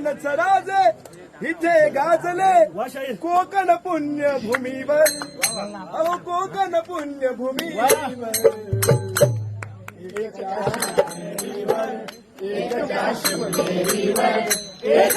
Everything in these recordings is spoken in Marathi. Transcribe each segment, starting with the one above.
सोनच राजे इथे गाजले कोकण पुण्यभूमीवर. अहो कोकण पुण्यभूमीवर. एक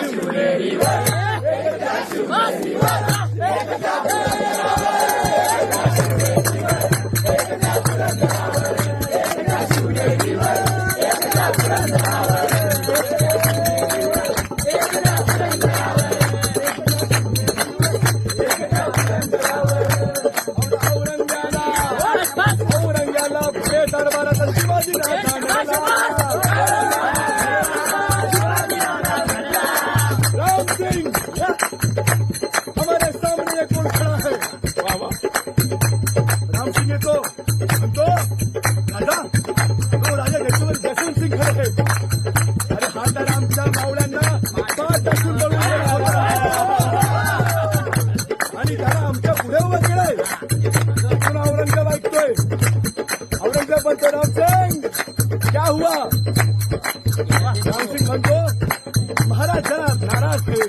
That's who we were. That's. Ram तो म्हणतो राजा तो राजा जसवंत जसवंत सिंग खरं है अरे हा तर आमच्या मावळ्यांना पाच टाकून बळून आणि त्याला आमच्या पुढे उभं केलंय. म्हणून औरंगजेब ऐकतोय. औरंगजेब म्हणतो रामसिंग क्या हुआ? रामसिंग म्हणतो महाराज जरा नाराज थे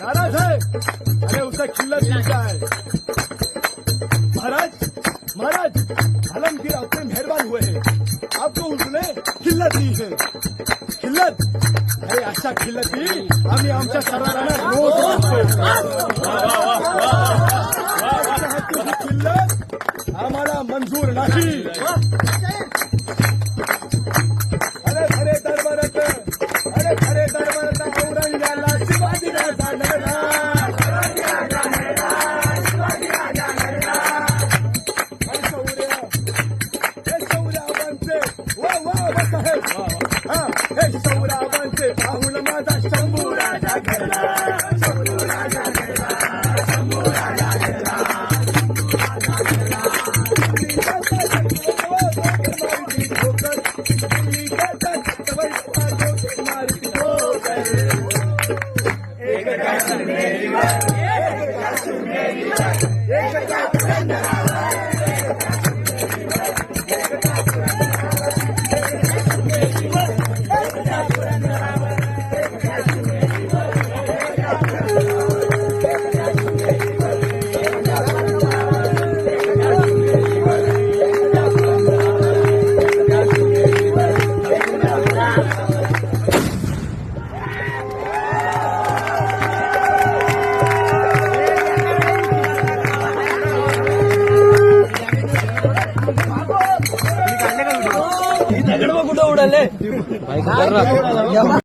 नाराज है अरे उसे किल्ला मिलता है मेहरबान हुए हैं आपको उसने खिल्लत दी है खिल्लत अरे अशा खिल्लती आम्ही आमच्या सरदारांना रोज खिल्लत आम्हाला मंजूर नाही 被打回了吗？大。చూడాలే